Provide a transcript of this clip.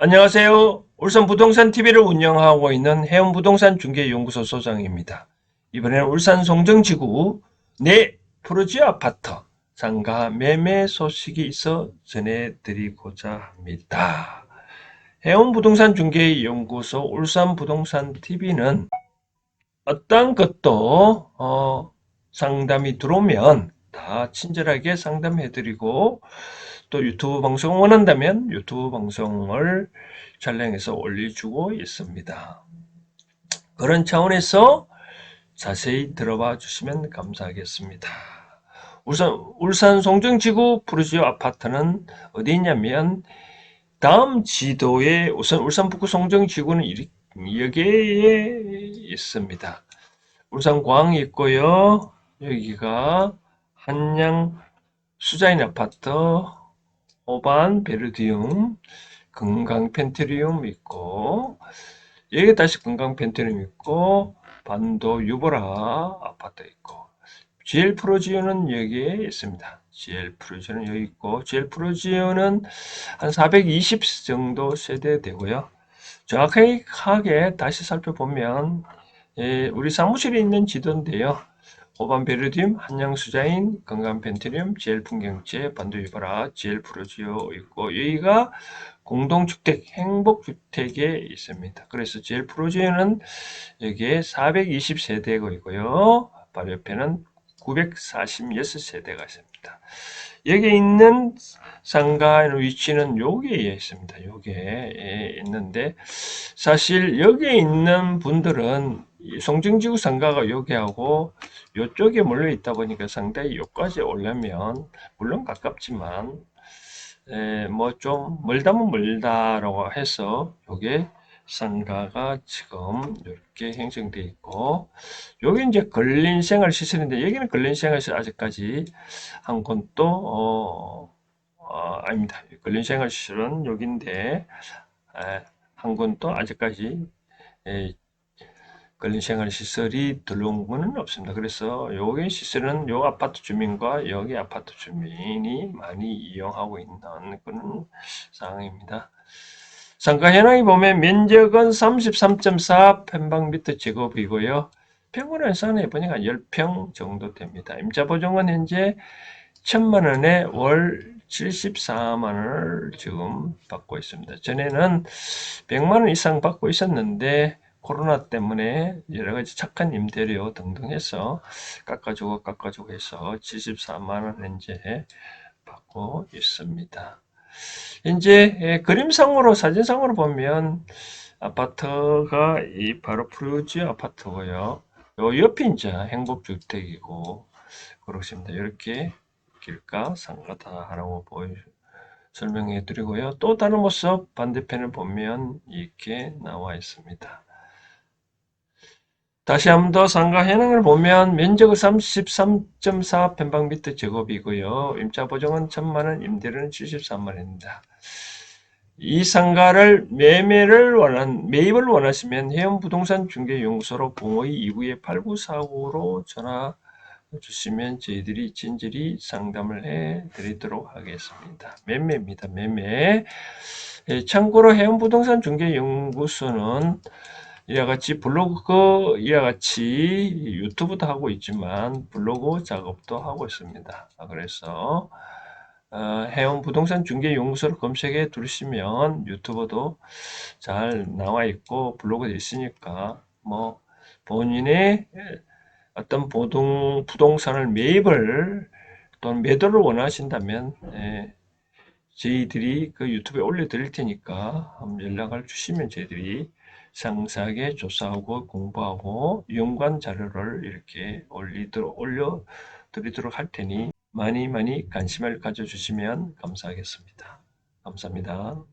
안녕하세요. 울산 부동산 TV를 운영하고 있는 해운 부동산 중개연구소 소장입니다. 이번에는 울산 송정지구 내 프로지 아파트 상가 매매 소식이 있어 전해드리고자 합니다. 해운 부동산 중개연구소 울산 부동산 TV는 어떤 것도 어, 상담이 들어오면 다 친절하게 상담해드리고 또 유튜브 방송 원한다면 유튜브 방송을 촬영해서 올려주고 있습니다. 그런 차원에서 자세히 들어봐 주시면 감사하겠습니다. 울산, 울산 송정지구 푸르지오 아파트는 어디 있냐면 다음 지도에 우선 울산 북구 송정지구는 이- 여기에 있습니다. 울산 광이 있고요. 여기가 한양 수자인 아파트 호반 베르디움 건강 펜트리움 있고 여기 다시 건강 펜트리움 있고 반도 유보라 아파트 있고 GL 프로지오는 여기에 있습니다. GL 프로지오는 여기 있고 GL 프로지오는 한 420 정도 세대 되고요. 정확하게 다시 살펴보면 예, 우리 사무실에 있는 지도인데요. 호반 베르디움, 한양수자인, 건강 펜트리움, GL 풍경채, 반도 유바라, GL 프로지오 있고 여기가 공동주택, 행복주택에 있습니다. 그래서 GL 프로지오는 여기에 420세대가 있고요. 바로 옆에는 946세대가 있습니다. 여기 있는 상가의 위치는 여기에 있습니다. 여기에 있는데 사실 여기에 있는 분들은 이 송정지구 상가가 여기하고 이쪽에 몰려 있다 보니까 상당히 여기까지 오려면 물론 가깝지만 뭐 좀 멀다면 멀다라고 해서 요게 상가가 지금 이렇게 형성되어 있고 여기 이제 근린 생활 시설인데 여기는 근린 생활 시설 아직까지 한 곳도 어, 어, 아닙니다. 근린 생활 시설은 여기인데 에, 한 곳도 아직까지 에, 근린 생활 시설이 들어온 거는 없습니다. 그래서 여기 시설은 요 아파트 주민과 여기 아파트 주민이 많이 이용하고 있는 그런 상황입니다. 상가 현황이 보면 면적은 33.4 평방미터 제곱이고요. 평균 산에 보니까 10평 정도 됩니다. 임차 보증은 현재 1000만 원에 월 74만 원을 지금 받고 있습니다. 전에는 100만 원 이상 받고 있었는데 코로나 때문에 여러 가지 착한 임대료 등등 해서 깎아주고 깎아주고 해서 74만 원 현재 받고 있습니다. 이제 예, 그림상으로 사진상으로 보면 아파트가 이 바로 프루지 아파트고요. 요 옆이 이제 행복주택이고 그렇습니다. 이렇게 길가 상가다 하라고 보여 설명해 드리고요. 또 다른 모습 반대편을 보면 이렇게 나와 있습니다. 다시 한 번 더 상가 현황을 보면 면적은 33.4 평방미터 제곱이고요. 임차 보증은 1000만원, 임대료는 73만원입니다. 이 상가를 매매를 원한, 매입을 원하시면 해운 부동산 중개 연구소로 052 29-8949로 전화 주시면 저희들이 진절히 상담을 해 드리도록 하겠습니다. 매매입니다. 매매. 예, 참고로 해운 부동산 중개 연구소는 이와 같이 블로그 이와 같이 유튜브도 하고 있지만 블로그 작업도 하고 있습니다. 그래서 어, 해운 부동산 중개 연구소를 검색해 두시면 유튜브도 잘 나와 있고 블로그도 있으니까 뭐 본인의 어떤 보동, 부동산을 매입을 또는 매도를 원하신다면 예, 저희들이 그 유튜브에 올려 드릴 테니까 연락을 주시면 저희들이 상세하게 조사하고 공부하고 연관 자료를 이렇게 올리도록 올려 드리도록 할 테니 많이 많이 관심을 가져주시면 감사하겠습니다. 감사합니다.